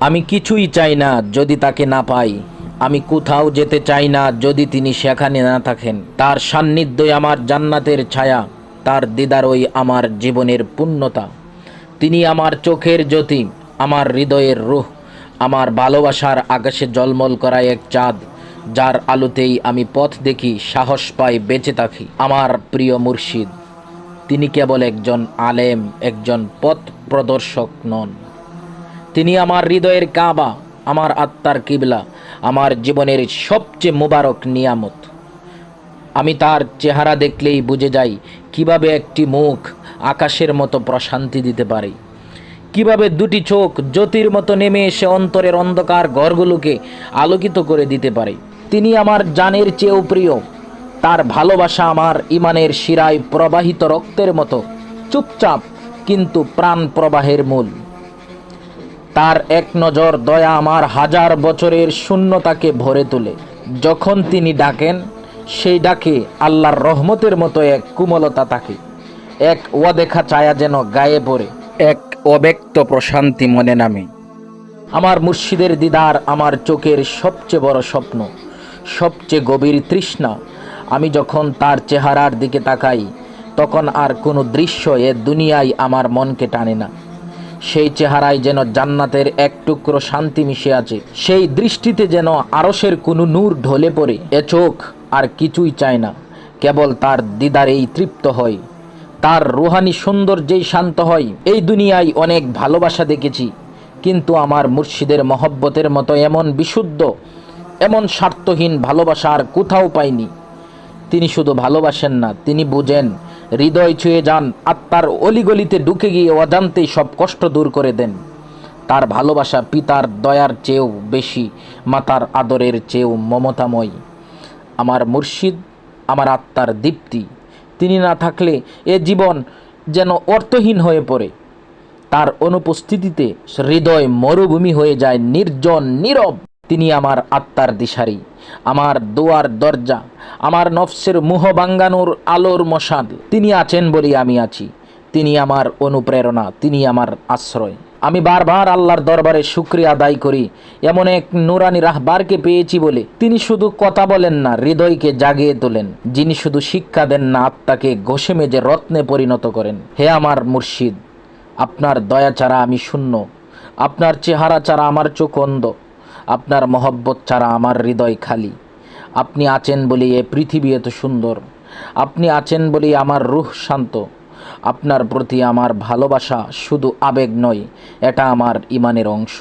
আমি কিছুই চাই না যদি তাকে না পাই। আমি কোথাও যেতে চাই না যদি তিনি সেখানে না থাকেন। তার সান্নিধ্যই আমার জান্নাতের ছায়া, তার দিদারই আমার জীবনের পূর্ণতা। তিনি আমার চোখের জ্যোতি, আমার হৃদয়ের রুহ, আমার ভালোবাসার আকাশে জলমল করা এক চাঁদ, যার আলোতেই আমি পথ দেখি, সাহস পাই, বেঁচে থাকি। আমার প্রিয় মুর্শিদ, তিনি কেবল একজন আলেম, একজন পথ প্রদর্শক নন। তিনি আমার হৃদয়ের কাবা, আমার আত্মার কিবলা, আমার জীবনের সবচেয়ে মুবারক নিয়ামত। আমি তার চেহারা দেখলেই বুঝে যাই কীভাবে একটি মুখ আকাশের মতো প্রশান্তি দিতে পারে। কীভাবে দুটি চোখ জ্যোতির মতো নেমে এসে অন্তরের অন্ধকার ঘরগুলোকে আলোকিত করে দিতে পারে। তিনি আমার জানের চেয়েও প্রিয়। তার ভালোবাসা আমার ইমানের শিরায় প্রবাহিত রক্তের মতো, চুপচাপ কিন্তু প্রাণ প্রবাহের মূল। তার এক নজর দয়া আমার হাজার বছরের শূন্যতাকে ভরে তোলে। যখন তিনি ডাকেন সেই ডাকে আল্লাহর রহমতের মতো এক কুমলতা তাকে। এক অদেখা ছায়া যেন গায়ে পড়ে। এক অব্যক্ত প্রশান্তি মনে নামে। আমার মুর্শিদের দিদার আমার চোখের সবচেয়ে বড় স্বপ্ন সবচেয়ে গভীর তৃষ্ণা। আমি যখন তার চেহারার দিকে তাকাই তখন আর কোনো দৃশ্য এ দুনিয়ায় আমার মনকে টানে না। সেই চেহারায় যেন জান্নাতের এক টুকরো শান্তি মিশে আছে। সেই দৃষ্টিতে যেন আরসের কোনো নূর ঢলে পড়ে। এ চোখ আর কিছুই চায় না। কেবল তার দিদারেই তৃপ্ত হয়। তার রুহানি সৌন্দর্যেই শান্ত হয়। এই দুনিয়ায় অনেক ভালোবাসা দেখেছি। কিন্তু আমার মুর্শিদের মহব্বতের মতো এমন বিশুদ্ধ, এমন স্বার্থহীন ভালোবাসা আর কোথাও পাইনি। তিনি শুধু ভালোবাসেন না, তিনি বুঝেন হৃদয় ছুঁয়ে যান, আত্মার অলিগলিতে ঢুকে গিয়ে অজান্তেই সব কষ্ট দূর করে দেন। তার ভালোবাসা পিতার দয়ার চেয়েও বেশি, মাতার আদরের চেয়েও মমতাময়। আমার মুর্শিদ, আমার আত্মার দীপ্তি, তিনি না থাকলে এ জীবন যেন অর্থহীন হয়ে পড়ে। তার অনুপস্থিতিতে হৃদয় মরুভূমি হয়ে যায় নির্জন, নীরব। তিনি আমার আত্মার দিশারি, আমার দোয়ার দরজা, আমার নফসের মুহ বাঙ্গানোর আলোর মশাল তিনি আছেন বলি আমি আছি। তিনি আমার অনুপ্রেরণা, তিনি আমার আশ্রয়। আমি বারবার আল্লাহর দরবারে শুক্রিয়া আদায় করি। এমন এক নুরানি রাহবারকে পেয়েছি বলে তিনি শুধু কথা বলেন না, হৃদয়কে জাগিয়ে তোলেন। যিনি শুধু শিক্ষা দেন না, আত্মাকে ঘষে মেজে রত্নে পরিণত করেন। হে আমার মুর্শিদ, আপনার দয়া ছাড়া আমি শূন্য। আপনার চেহারা ছাড়া আমার চোখ অন্ধ। আপনার মহব্বত ছাড়া আমার হৃদয় খালি। আপনি আছেন বলেই এ পৃথিবী এত সুন্দর। আপনি আছেন বলেই আমার রুহ শান্ত। আপনার প্রতি আমার ভালোবাসা শুধু আবেগ নয়, এটা আমার ইমানের অংশ।